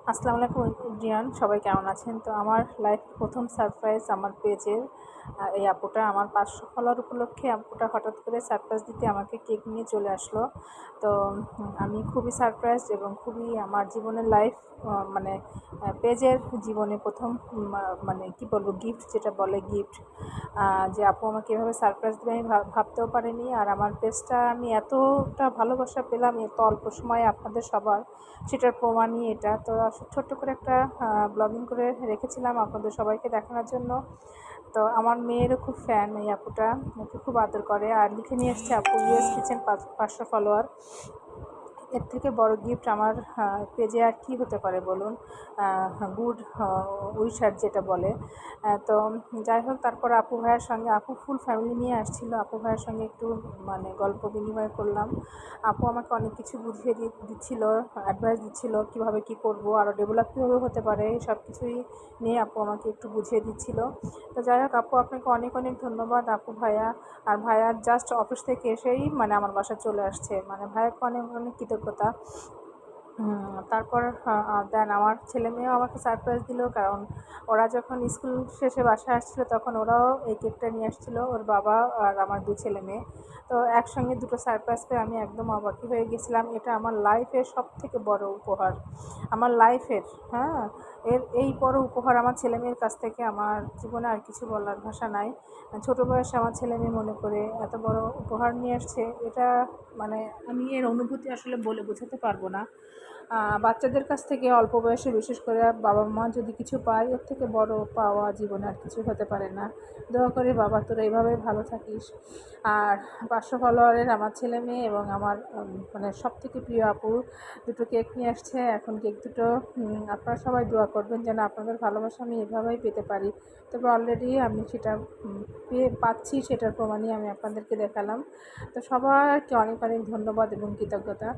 আসসালামু আলাইকুম ডিয়ান সবাই কেমন আছেন? তো আমার লাইফ প্রথম সারপ্রাইজ আমার পেজের এই আপুটা আমার পাঁচশো ফলার উপলক্ষে আপুটা হঠাৎ করে সারপ্রাইজ দিতে আমাকে কেক নিয়ে চলে আসলো। তো আমি খুবই সারপ্রাইজ এবং খুবই আমার জীবনের লাইফ মানে পেজের জীবনে প্রথম মানে কি বলব গিফট যেটা বলে গিফট যে আপু আমাকে এভাবে সারপ্রাইজ দেবে আমি ভাবতেও পারিনি। আর আমার পেজটা আমি এতটা ভালোবাসা পেলাম, এত অল্প সময়ে আপনাদের সবার, সেটার প্রমাণই এটা। তো, ছোট্ট করে একটা ব্লগিং করে রেখেছিলাম আপনাদের সবাইকে দেখানোর জন্য। তো আমার মেয়েরও খুব ফ্যান এই আপুটা। ওকে খুব আদর করে। আর লিখে নিয়ে এসছে আপু ইউএস কিচেন পাঁচশো ফলোয়ার এর থেকে বড় গিফট আমার পেজে আর কি হতে পারে বলুন? গুড উইশার যেটা বলে। তো যাই হোক, তারপর আপু ভাইয়ের সঙ্গে, আপু ফুল ফ্যামিলি নিয়ে আসছিল। আপু ভাইয়ের সঙ্গে একটু মানে গল্প বিনিময় করলাম। আপু আমাকে অনেক কিছু বুঝিয়ে দিচ্ছিল অ্যাডভাইস দিচ্ছিল কীভাবে কী করব আরও ডেভেলপ কীভাবে হতে পারে, সব কিছুই নিয়ে আপু আমাকে একটু বুঝিয়ে দিচ্ছিল। তো যাই হোক, আপু আপনাকে অনেক অনেক ধন্যবাদ আপু ভাইয়া। আর ভাইয়া জাস্ট অফিস থেকে এসেই মানে আমার বাসায় চলে আসছে। মানে ভাইয়াকে অনেক অনেক কৃতজ্ঞতা তারপর দেন আমার ছেলে মেয়েও আমাকে সারপ্রাইজ দিল কারণ ওরা যখন স্কুল শেষে বাসায় আসছিল, তখন ওরাও এই কেকটা নিয়ে আসছিল, ওর বাবা আর আমার দু ছেলে মেয়ে। তো একসঙ্গে দুটো সারপ্রাইজ পেয়ে আমি একদম অবাকি হয়ে গেছিলাম। এটা আমার লাইফের সব থেকে বড় উপহার। আমার লাইফের হ্যাঁ? এর, এই বড় উপহার আমার ছেলে মেয়ের কাছ থেকে আমার জীবনে আর কিছু বলার ভাষা নাই। ছোটো বয়সে আমার ছেলে মেয়ে মনে করে এত বড় উপহার নিয়ে আসছে, এটা মানে আমি এর অনুভূতি আসলে বলে বোঝাতে পারব না। বাচ্চাদের কাছ থেকে অল্প বয়সে বিশেষ করে বাবা মা যদি কিছু পায় ওর থেকে বড় পাওয়া জীবনে আর কিছু হতে পারে না। দোয়া করে, বাবা, তোরা এইভাবে ভালো থাকিস। আর পাঁচশো ফলোয়ারের আমার ছেলে মেয়ে এবং আমার মানে সব থেকে প্রিয় আপু, দুটো কেক নিয়ে আসছে। এখন কেক দুটো আপনারা সবাই দোয়া করবেন যেন আপনাদের ভালোবাসা আমি এভাবেই পেতে পারি। তবে অলরেডি আমি সেটা পেয়ে পাচ্ছি, সেটার প্রমাণই আমি আপনাদেরকে দেখালাম। তো সবাইকে অনেক অনেক ধন্যবাদ এবং কৃতজ্ঞতা।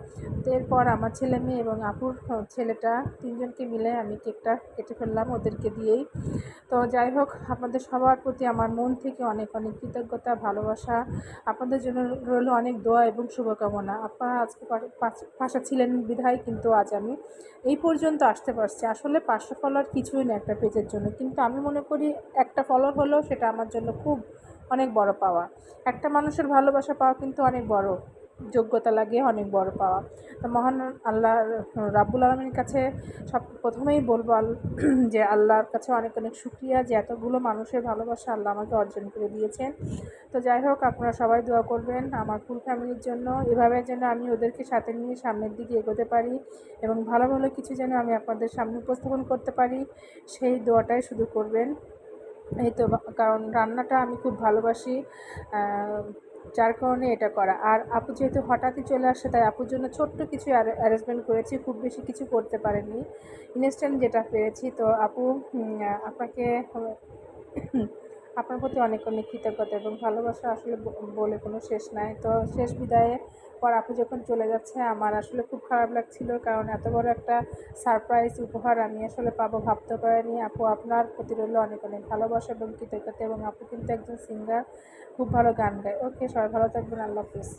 তো এরপর আমার ছেলে মেয়ে এবং আপুর, ছেলেটা তিনজনকে মিলে আমি কেকটা কেটে ফেললাম। ওদেরকে দিয়েই। তো যাই হোক, আপনাদের সবার প্রতি আমার মন থেকে অনেক অনেক কৃতজ্ঞতা, ভালোবাসা। আপনাদের জন্য রইল অনেক দোয়া এবং শুভকামনা। আপনারা আজকে পাশা ছিলেন বিধায়, কিন্তু আজ আমি এই পর্যন্ত আসতে পারছি। আসলে পাঁচশো ফলোয়ার কিছুই না একটা পেজের জন্য। কিন্তু আমি মনে করি একটা ফলোয়ার হলেও সেটা আমার জন্য খুব অনেক বড় পাওয়া। একটা মানুষের ভালোবাসা পাওয়া কিন্তু অনেক বড়। যোগ্যতা লাগে, অনেক বড় পাওয়া। তো মহান আল্লাহ রাব্বুল আলমীর কাছে সব প্রথমেই বলব যে আল্লাহর কাছে অনেক অনেক শুক্রিয়া যে এতগুলো মানুষের ভালোবাসা আল্লাহ আমাকে অর্জন করে দিয়েছেন। তো যাই হোক, আপনারা সবাই দোয়া করবেন আমার ফুল ফ্যামিলির জন্য। এভাবে যেন আমি ওদেরকে সাথে নিয়ে সামনের দিকে এগোতে পারি এবং ভালো ভালো কিছু যেন আমি আপনাদের সামনে উপস্থাপন করতে পারি, সেই দোয়াটাই শুধু করবেন। এই তো, কারণ রান্নাটা আমি খুব ভালোবাসি। যার কারণে এটা করা। আর আপু যেহেতু হঠাৎই চলে আসে, তাই আপুর জন্য ছোট্ট কিছু অ্যারেঞ্জমেন্ট করেছি, খুব বেশি কিছু করতে পারেননি। ইনস্ট্যান্ট যেটা পেরেছি, তো আপু আপনাকে, আপনার প্রতি অনেক অনেক কৃতজ্ঞতা এবং ভালোবাসা। আসলে বলে কোনো শেষ নাই। তো শেষ বিদায়ে পর আপু যখন চলে যাচ্ছে, আমার আসলে খুব খারাপ লাগছিল। কারণ এত বড় একটা সারপ্রাইজ উপহার আমি আসলে পাবো ভাবতে পারিনি। আপু আপনার প্রতি রইল অনেক অনেক ভালোবাসা এবং কৃতজ্ঞতা এবং আপু কিন্তু একজন সিঙ্গার খুব ভালো গান গায়। ওকে সবাই ভালো থাকবেন। আল্লাহ হাফিজ।